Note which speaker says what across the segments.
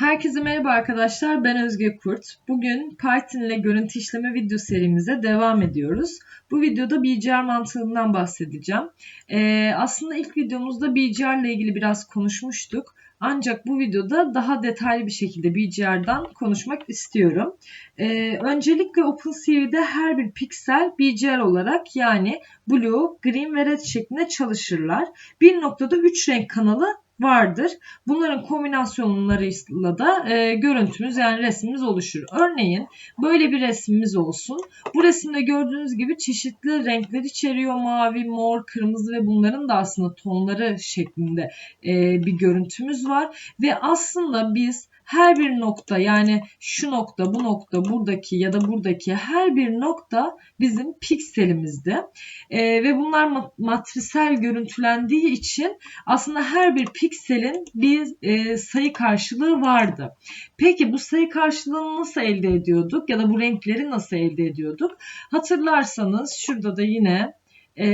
Speaker 1: Herkese merhaba arkadaşlar. Ben Özge Kurt. Bugün Python ile görüntü işleme video serimize devam ediyoruz. Bu videoda BGR mantığından bahsedeceğim. Ee, aslında ilk videomuzda BGR ile ilgili biraz konuşmuştuk. Ancak bu videoda daha detaylı bir şekilde BGR'dan konuşmak istiyorum. Ee, öncelikle OpenCV'de her bir piksel BGR olarak yani blue, green ve red şeklinde çalışırlar. Bir noktada 3 renk kanalı vardır. Bunların kombinasyonlarıyla da e, görüntümüz yani resmimiz oluşur. Örneğin böyle bir resmimiz olsun. Bu resimde gördüğünüz gibi çeşitli renkler içeriyor. Mavi, mor, kırmızı ve bunların da aslında tonları şeklinde e, bir görüntümüz var. Ve aslında biz her bir nokta yani şu nokta, bu nokta, buradaki ya da buradaki her bir nokta bizim pikselimizde. E, ve bunlar matrisel görüntülendiği için aslında her bir pikselin bir e, sayı karşılığı vardı. Peki bu sayı karşılığını nasıl elde ediyorduk ya da bu renkleri nasıl elde ediyorduk? Hatırlarsanız şurada da yine e,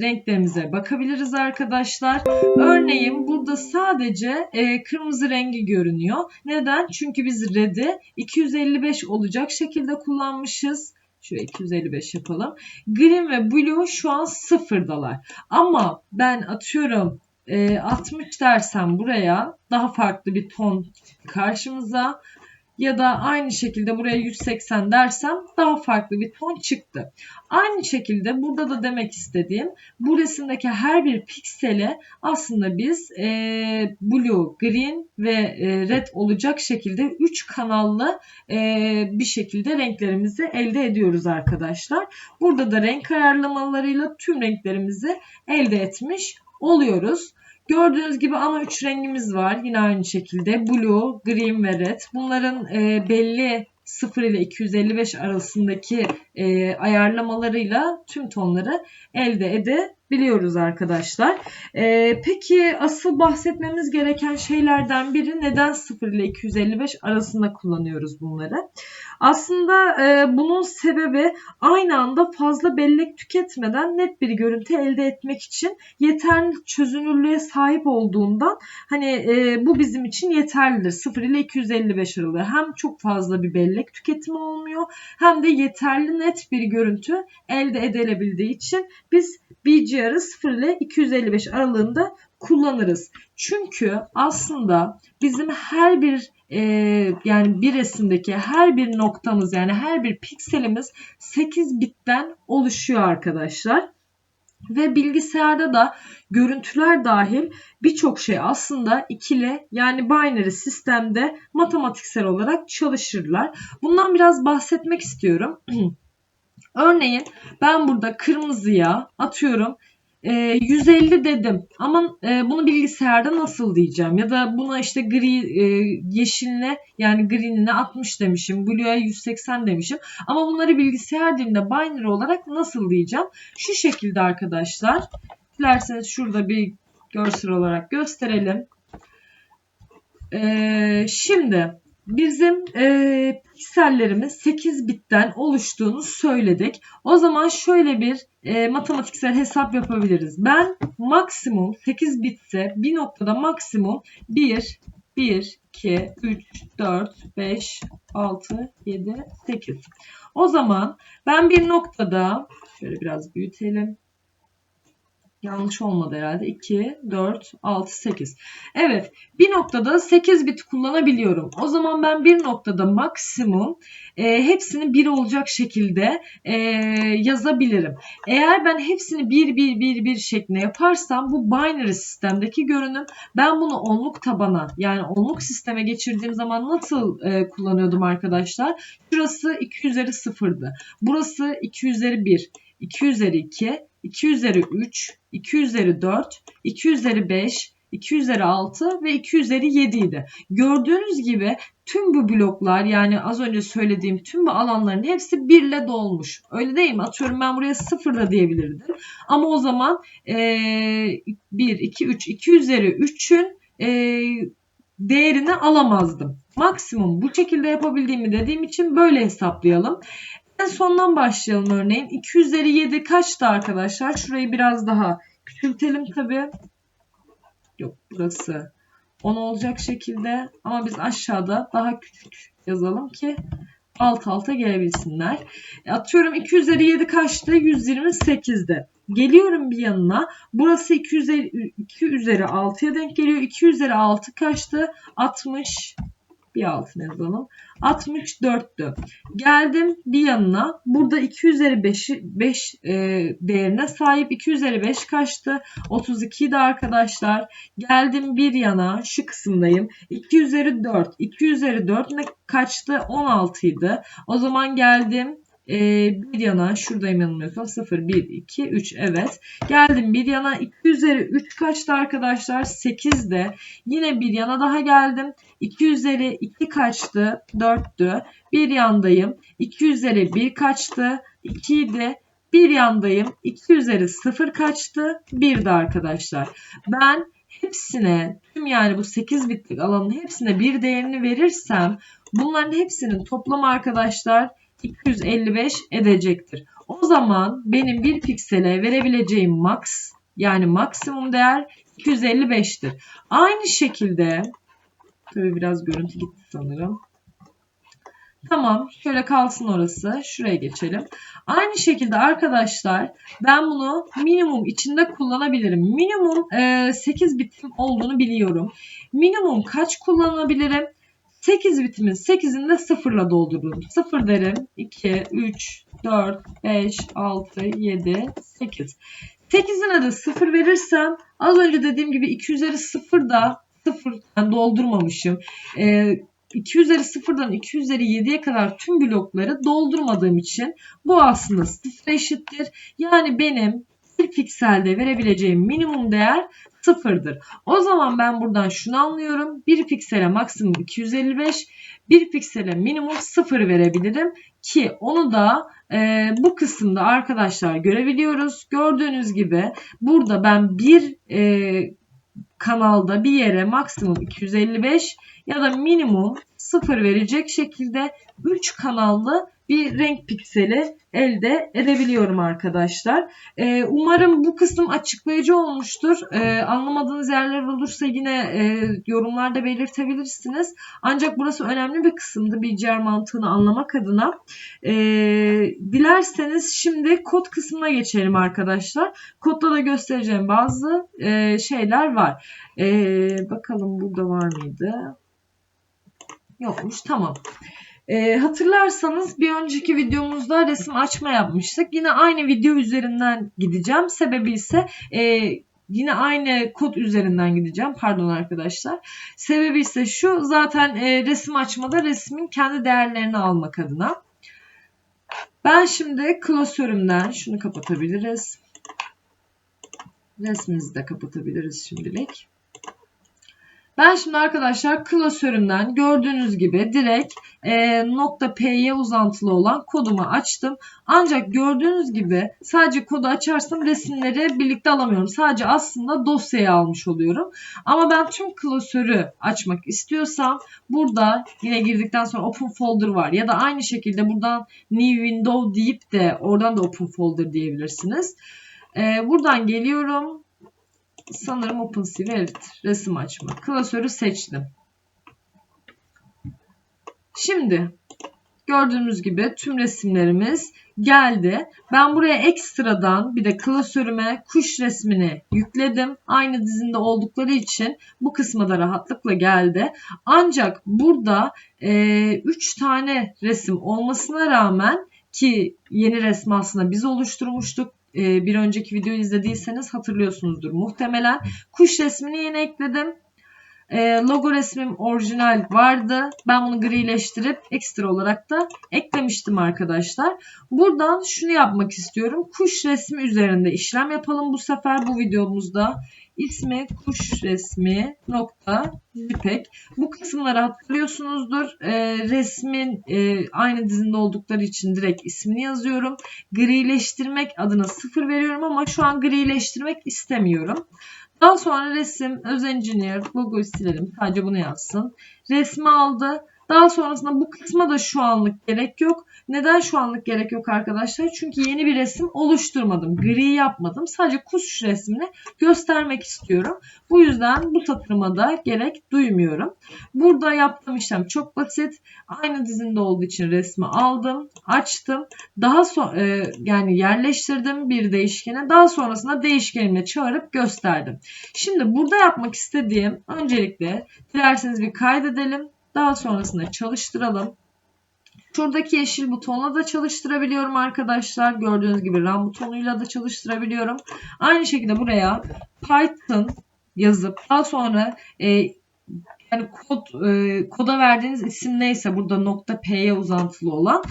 Speaker 1: renklerimize bakabiliriz arkadaşlar. Örneğin burada sadece e, kırmızı rengi görünüyor. Neden? Çünkü biz red'i 255 olacak şekilde kullanmışız. Şöyle 255 yapalım. Green ve blue şu an sıfırdalar. Ama ben atıyorum e, 60 dersem buraya daha farklı bir ton karşımıza ya da aynı şekilde buraya 180 dersem daha farklı bir ton çıktı. Aynı şekilde burada da demek istediğim bu resimdeki her bir piksele aslında biz e, blue, green ve e, red olacak şekilde 3 kanallı e, bir şekilde renklerimizi elde ediyoruz arkadaşlar. Burada da renk ayarlamalarıyla tüm renklerimizi elde etmiş oluyoruz. Gördüğünüz gibi ana üç rengimiz var. Yine aynı şekilde blue, green ve red. Bunların e, belli 0 ile 255 arasındaki e, ayarlamalarıyla tüm tonları elde edebiliyoruz arkadaşlar. E, peki asıl bahsetmemiz gereken şeylerden biri neden 0 ile 255 arasında kullanıyoruz bunları? Aslında e, bunun sebebi aynı anda fazla bellek tüketmeden net bir görüntü elde etmek için yeterli çözünürlüğe sahip olduğundan hani e, bu bizim için yeterlidir. 0 ile 255 aralığı hem çok fazla bir bellek tüketimi olmuyor hem de yeterli net bir görüntü elde edilebildiği için biz BGR'ı 0 ile 255 aralığında kullanırız. Çünkü aslında bizim her bir e, yani bir resimdeki her bir noktamız yani her bir pikselimiz 8 bitten oluşuyor arkadaşlar. Ve bilgisayarda da görüntüler dahil birçok şey aslında ikili yani binary sistemde matematiksel olarak çalışırlar. Bundan biraz bahsetmek istiyorum. Örneğin ben burada kırmızıya atıyorum e, ee, 150 dedim. Ama e, bunu bilgisayarda nasıl diyeceğim? Ya da buna işte gri e, yeşiline yani green'ine 60 demişim blue'ya 180 demişim. Ama bunları bilgisayar dilinde binary olarak nasıl diyeceğim? Şu şekilde arkadaşlar. Dilerseniz şurada bir görsel olarak gösterelim. E, şimdi bizim e, piksellerimiz 8 bitten oluştuğunu söyledik. O zaman şöyle bir e, matematiksel hesap yapabiliriz. Ben maksimum 8 bitse bir noktada maksimum 1, 1, 2, 3, 4, 5, 6, 7, 8. O zaman ben bir noktada şöyle biraz büyütelim. Yanlış olmadı herhalde. 2, 4, 6, 8. Evet. Bir noktada 8 bit kullanabiliyorum. O zaman ben bir noktada maksimum e, hepsini 1 olacak şekilde e, yazabilirim. Eğer ben hepsini 1, 1, 1, 1 şeklinde yaparsam bu binary sistemdeki görünüm ben bunu onluk tabana yani onluk sisteme geçirdiğim zaman nasıl e, kullanıyordum arkadaşlar? Şurası 2 üzeri 0'dı. Burası 2 üzeri 1. 2 üzeri 2, 2 üzeri 3, 2 üzeri 4, 2 üzeri 5, 2 üzeri 6 ve 2 üzeri 7 idi. Gördüğünüz gibi tüm bu bloklar yani az önce söylediğim tüm bu alanların hepsi 1 ile dolmuş. Öyle değil mi? Atıyorum ben buraya 0 da diyebilirdim. Ama o zaman e, 1, 2, 3, 2 üzeri 3'ün e, değerini alamazdım. Maksimum bu şekilde yapabildiğimi dediğim için böyle hesaplayalım. En sondan başlayalım örneğin. 2 üzeri 7 kaçtı arkadaşlar? Şurayı biraz daha küçültelim tabi. Yok burası 10 olacak şekilde ama biz aşağıda daha küçük yazalım ki alt alta gelebilsinler. Atıyorum 2 üzeri 7 kaçtı? 128'de. Geliyorum bir yanına. Burası 2 üzeri, 2 üzeri 6'ya denk geliyor. 2 üzeri 6 kaçtı? 60 bir altına yazalım. 64'tü. Geldim bir yanına. Burada 2 üzeri 5, 5 e, değerine sahip. 2 üzeri 5 kaçtı? 32 de arkadaşlar. Geldim bir yana. Şu kısımdayım. 2 üzeri 4. 2 üzeri 4 ne kaçtı? 16 idi. O zaman geldim e, bir yana şuradayım yanılmıyorsam 0, 1, 2, 3 evet. Geldim bir yana 2 üzeri 3 kaçtı arkadaşlar? 8 de. Yine bir yana daha geldim. 2 üzeri 2 kaçtı? 4'tü. Bir yandayım. 2 üzeri 1 kaçtı? 2 idi. Bir yandayım. 2 üzeri 0 kaçtı? 1 de arkadaşlar. Ben hepsine tüm yani bu 8 bitlik alanın hepsine bir değerini verirsem bunların hepsinin toplamı arkadaşlar 255 edecektir. O zaman benim bir piksele verebileceğim max yani maksimum değer 255'tir. Aynı şekilde tabii biraz görüntü gitti sanırım. Tamam şöyle kalsın orası. Şuraya geçelim. Aynı şekilde arkadaşlar ben bunu minimum içinde kullanabilirim. Minimum e, 8 bitim olduğunu biliyorum. Minimum kaç kullanabilirim? 8 bitimin 8'ini de sıfırla doldururum. 0 derim. 2, 3, 4, 5, 6, 7, 8. 8'ine de 0 verirsem az önce dediğim gibi 2 üzeri 0 da 0 yani doldurmamışım. Ee, 2 üzeri 0'dan 2 üzeri 7'ye kadar tüm blokları doldurmadığım için bu aslında 0 eşittir. Yani benim bir pikselde verebileceğim minimum değer sıfırdır. O zaman ben buradan şunu anlıyorum. Bir piksele maksimum 255, bir piksele minimum 0 verebilirim ki onu da e, bu kısımda arkadaşlar görebiliyoruz. Gördüğünüz gibi burada ben bir e, kanalda bir yere maksimum 255 ya da minimum 0 verecek şekilde 3 kanallı bir renk pikseli elde edebiliyorum arkadaşlar. Ee, umarım bu kısım açıklayıcı olmuştur. Ee, anlamadığınız yerler olursa yine e, yorumlarda belirtebilirsiniz. Ancak burası önemli bir kısımdı BCR mantığını anlamak adına. Ee, dilerseniz şimdi kod kısmına geçelim arkadaşlar. Kodda da göstereceğim bazı e, şeyler var. Ee, bakalım burada var mıydı? Yokmuş tamam. E, hatırlarsanız bir önceki videomuzda resim açma yapmıştık. Yine aynı video üzerinden gideceğim. Sebebi ise e, yine aynı kod üzerinden gideceğim. Pardon arkadaşlar. Sebebi ise şu zaten e, resim açmada resmin kendi değerlerini almak adına. Ben şimdi klasörümden şunu kapatabiliriz. Resmimizi de kapatabiliriz şimdilik. Ben şimdi arkadaşlar klasörümden gördüğünüz gibi direkt e, nokta .p'ye uzantılı olan kodumu açtım. Ancak gördüğünüz gibi sadece kodu açarsam resimleri birlikte alamıyorum. Sadece aslında dosyayı almış oluyorum. Ama ben tüm klasörü açmak istiyorsam burada yine girdikten sonra open folder var. Ya da aynı şekilde buradan new window deyip de oradan da open folder diyebilirsiniz. E, buradan geliyorum sanırım OpenCV evet resim açma. Klasörü seçtim. Şimdi gördüğümüz gibi tüm resimlerimiz geldi. Ben buraya ekstradan bir de klasörüme kuş resmini yükledim. Aynı dizinde oldukları için bu kısma da rahatlıkla geldi. Ancak burada 3 e, tane resim olmasına rağmen ki yeni resmi aslında biz oluşturmuştuk e, bir önceki videoyu izlediyseniz hatırlıyorsunuzdur muhtemelen. Kuş resmini yeni ekledim. E, logo resmim orijinal vardı. Ben bunu grileştirip ekstra olarak da eklemiştim arkadaşlar. Buradan şunu yapmak istiyorum. Kuş resmi üzerinde işlem yapalım bu sefer bu videomuzda ismi kuş resmi nokta zipek. Bu kısımları hatırlıyorsunuzdur. E, resmin e, aynı dizinde oldukları için direkt ismini yazıyorum. Grileştirmek adına sıfır veriyorum ama şu an grileştirmek istemiyorum. Daha sonra resim, öz engineer, logoyu silelim. Sadece bunu yazsın. Resmi aldı. Daha sonrasında bu kısma da şu anlık gerek yok. Neden şu anlık gerek yok arkadaşlar? Çünkü yeni bir resim oluşturmadım. Gri yapmadım. Sadece kuş resmini göstermek istiyorum. Bu yüzden bu satırıma da gerek duymuyorum. Burada yaptığım işlem çok basit. Aynı dizinde olduğu için resmi aldım, açtım. Daha sonra e, yani yerleştirdim bir değişkene. Daha sonrasında değişkenimle çağırıp gösterdim. Şimdi burada yapmak istediğim öncelikle dilerseniz bir kaydedelim. Daha sonrasında çalıştıralım. Şuradaki yeşil butonla da çalıştırabiliyorum arkadaşlar. Gördüğünüz gibi RAM butonuyla da çalıştırabiliyorum. Aynı şekilde buraya Python yazıp daha sonra e, yani kod e, koda verdiğiniz isim neyse burada nokta p'ye uzantılı olan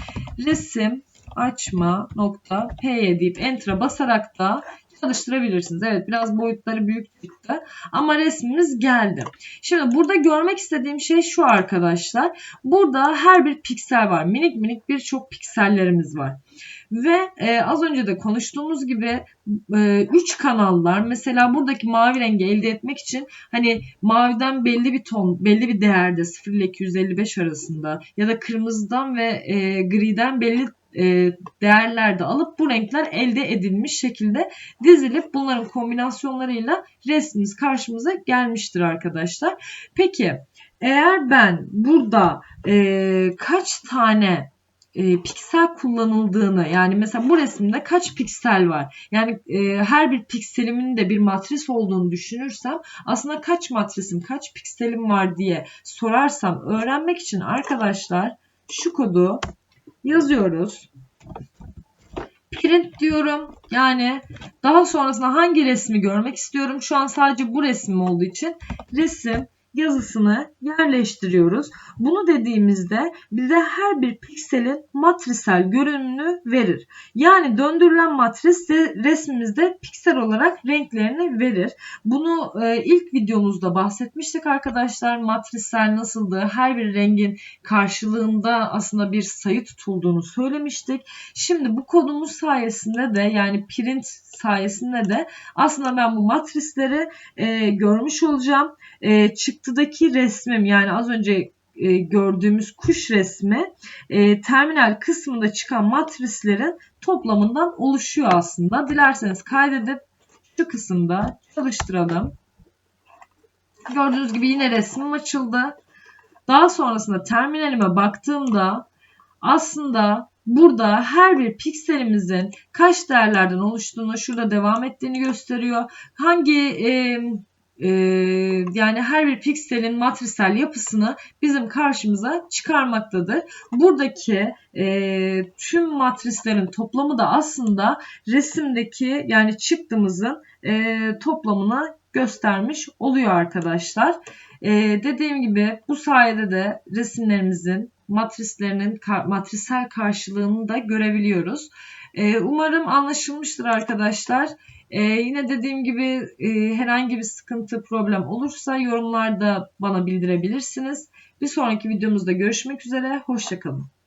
Speaker 1: resim açma nokta p'ye deyip enter'a basarak da çalıştırabilirsiniz. Evet biraz boyutları büyük çıktı ama resmimiz geldi. Şimdi burada görmek istediğim şey şu arkadaşlar. Burada her bir piksel var. Minik minik birçok piksellerimiz var. Ve e, az önce de konuştuğumuz gibi 3 e, üç kanallar mesela buradaki mavi rengi elde etmek için hani maviden belli bir ton belli bir değerde 0 ile 255 arasında ya da kırmızıdan ve e, griden belli e, değerlerde alıp bu renkler elde edilmiş şekilde dizilip bunların kombinasyonlarıyla resmimiz karşımıza gelmiştir arkadaşlar. Peki eğer ben burada e, kaç tane e, piksel kullanıldığını yani mesela bu resimde kaç piksel var? Yani e, her bir pikselimin de bir matris olduğunu düşünürsem aslında kaç matrisim kaç pikselim var diye sorarsam öğrenmek için arkadaşlar şu kodu yazıyoruz. Print diyorum. Yani daha sonrasında hangi resmi görmek istiyorum? Şu an sadece bu resim olduğu için resim yazısını yerleştiriyoruz. Bunu dediğimizde bize her bir pikselin matrisel görünümünü verir. Yani döndürülen matris de resmimizde piksel olarak renklerini verir. Bunu e, ilk videomuzda bahsetmiştik arkadaşlar. Matrisel nasıldı? Her bir rengin karşılığında aslında bir sayı tutulduğunu söylemiştik. Şimdi bu kodumuz sayesinde de yani print sayesinde de aslında ben bu matrisleri e, görmüş olacağım. E, çıktıdaki resmim yani az önce e, gördüğümüz kuş resmi e, terminal kısmında çıkan matrislerin toplamından oluşuyor aslında. Dilerseniz kaydedip şu kısımda çalıştıralım. Gördüğünüz gibi yine resmim açıldı. Daha sonrasında terminalime baktığımda aslında burada her bir pikselimizin kaç değerlerden oluştuğunu şurada devam ettiğini gösteriyor. Hangi e, yani her bir pikselin matrisel yapısını bizim karşımıza çıkarmaktadır. Buradaki e, tüm matrislerin toplamı da aslında resimdeki yani çıktığımızın e, toplamını göstermiş oluyor arkadaşlar. E, dediğim gibi bu sayede de resimlerimizin matrislerinin matrisel karşılığını da görebiliyoruz. E, umarım anlaşılmıştır arkadaşlar. Ee, yine dediğim gibi e, herhangi bir sıkıntı, problem olursa yorumlarda bana bildirebilirsiniz. Bir sonraki videomuzda görüşmek üzere. Hoşçakalın.